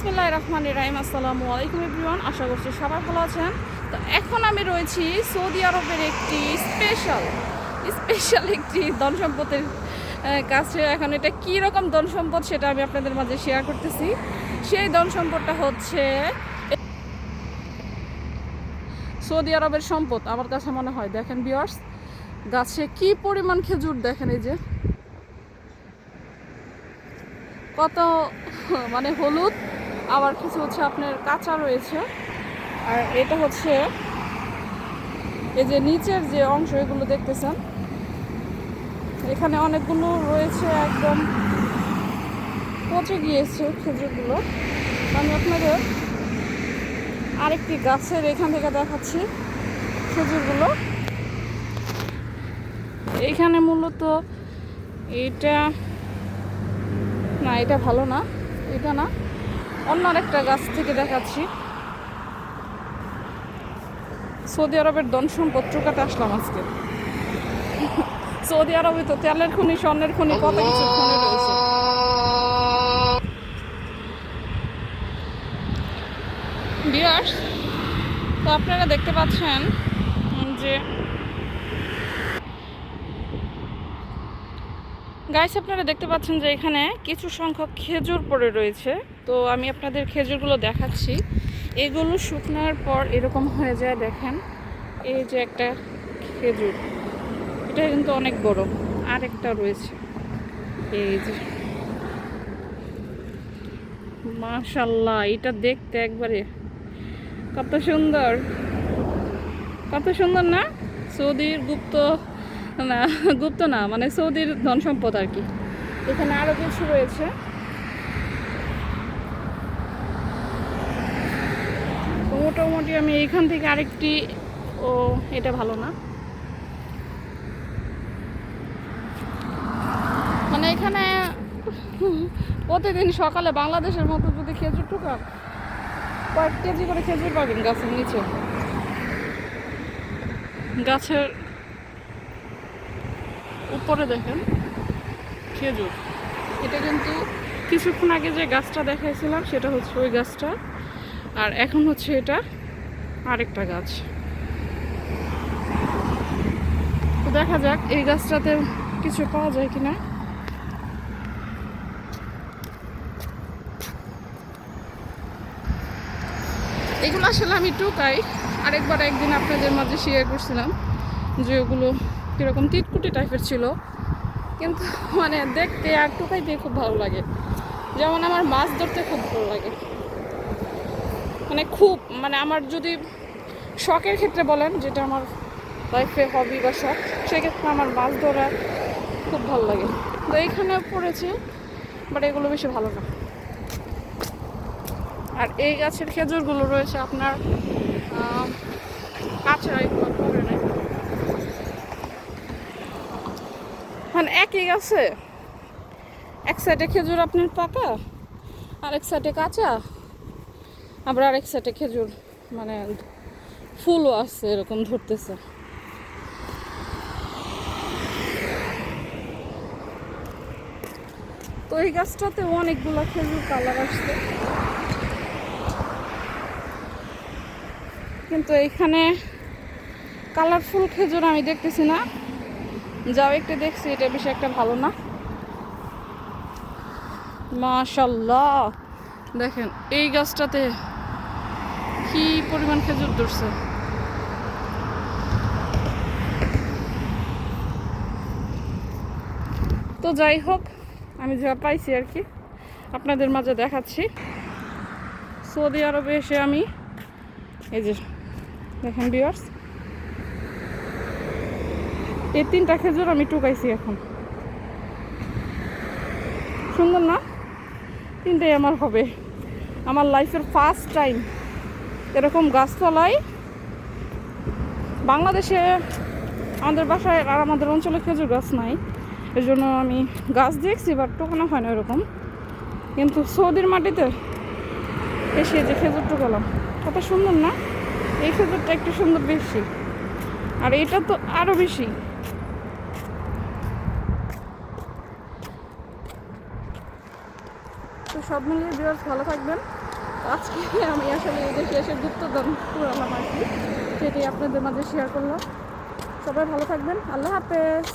বিসমিল্লাহ রহমান রাহিম, আসসালামু আলাইকুম এভরিওয়ান, আশা করছি সবাই ভালো আছেন। তো এখন আমি রয়েছি সৌদি আরবের একটি স্পেশাল স্পেশাল একটি ধন সম্পদের কাছে। এখন এটা কী রকম ধন সম্পদ সেটা আমি আপনাদের মাঝে শেয়ার করতেছি। সেই ধন সম্পদটা হচ্ছে সৌদি আরবের সম্পদ, আমার কাছে মনে হয়। দেখেন বিয়ার্স গাছে কি পরিমাণ খেজুর দেখেন এই যে। কত মানে হলুদ আবার কিছু হচ্ছে আপনার কাঁচা রয়েছে। আর এটা হচ্ছে এই যে নিচের যে অংশ, এগুলো দেখতেছেন। এখানে অনেকগুলো রয়েছে একদম পচে গিয়েছে খেজুরগুলো। আমি আপনাদের আরেকটি গাছের এখান থেকে দেখাচ্ছি খেজুরগুলো। এইখানে মূলত এটা না, এটা ভালো না, এটা না। অন্য আরেকটা গাছ থেকে দেখাচ্ছি। সৌদি আরবের ধন সম্পদ চুকাতে আসলাম আজকে। সৌদি আরবে তো তেলের খনি স্বর্ণের খনি কত কিছু খনি রয়েছে। বিয়ার্স তো আপনারা দেখতে পাচ্ছেন যে গাইস আপনারা দেখতে পাচ্ছেন যে এখানে কিছু সংখ্যক খেজুর পড়ে রয়েছে। তো আমি আপনাদের খেজুরগুলো দেখাচ্ছি। এগুলো শুকনার পর এরকম হয়ে যায়, দেখেন। এই যে একটা খেজুর। এটা কিন্তু অনেক বড়। আর একটা রয়েছে। এই যে। মাশাল্লাহ এটা দেখতে একবারে কত সুন্দর। কত সুন্দর না? সৌদির গুপ্ত না, গুপ্ত না মানে সৌদির ধন সম্পদ আর কি। এখানে আরও কিছু রয়েছে। মোটামুটি আমি এইখান থেকে আরেকটি, ও, এটা ভালো না। মানে এখানে প্রতিদিন সকালে বাংলাদেশের মতো যদি খেজুর টুকান কয়েক কেজি করে খেজুর পাবেন গাছের নিচে। গাছের উপরে দেখেন খেজুর। এটা কিন্তু কিছুক্ষণ আগে যে গাছটা দেখাইছিলাম সেটা হচ্ছে ওই গাছটা। আর এখন হচ্ছে এটা আরেকটা গাছ। তো দেখা যাক এই গাছটাতে কিছু পাওয়া যায় কিনা। এগুলো আসলে আমি টুকাই। আরেকবার একদিন আপনাদের মাঝে শেয়ার করছিলাম যে ওগুলো কীরকম তিটকুটি টাইপের ছিল। কিন্তু মানে দেখতে আর টুকাইতে খুব ভালো লাগে। যেমন আমার মাছ ধরতে খুব ভালো লাগে। মানে খুব মানে আমার যদি শখের ক্ষেত্রে বলেন, যেটা আমার লাইফে হবি বা শখ, সেক্ষেত্রে আমার মাছ ধরা খুব ভালো লাগে। তো এইখানে পড়েছে বাট এগুলো বেশি ভালো না। আর এই গাছের খেজুরগুলো রয়েছে আপনার কাঁচা এগুলো। মানে একই গাছে। এক সাইডে খেজুর আপনার পাকা, আর এক সাইডে কাঁচা। আবার আরেক সাইডে খেজুর মানে ফুলও আছে, এরকম ধরতেছে। তো এই গাছটাতে অনেকগুলো খেজুর কালার আসছে। কিন্তু এইখানে কালারফুল খেজুর আমি দেখতেছি না। যাও, একটু দেখছি, এটা বেশি একটা ভালো না। মাশাল্লাহ। দেখেন, এই গাছটাতে কি পরিমাণ খেজুর ধরছে। তো যাই হোক, আমি যা পাইছি আর কি, আপনাদের মাঝে দেখাচ্ছি। সৌদি আরবে এসে আমি, এই যে, দেখেন বিয়ার্স এই তিনটা খেজুর আমি টুকাইছি এখন। সুন্দর না? তিনটাই আমার হবে। আমার লাইফের ফার্স্ট টাইম এরকম গাছতলায় বাংলাদেশে আমাদের বাসায় আর আমাদের অঞ্চলে খেজুর গাছ নাই। এই জন্য আমি গাছ দেখছি বাট টোকানো হয় না এরকম। কিন্তু সৌদির মাটিতে এসে যে খেজুর টোকালাম, কত সুন্দর না? এই খেজুরটা একটু সুন্দর বেশি। আর এটা তো আরও বেশি। সব মিলিয়ে বিরাট ভালো থাকবেন। আজকে আমি আসলে এই দেশে এসে গুপ্তদান পুরালাম আর কি সেটাই আপনাদের মাঝে শেয়ার করলাম। সবাই ভালো থাকবেন। আল্লাহ হাফেজ।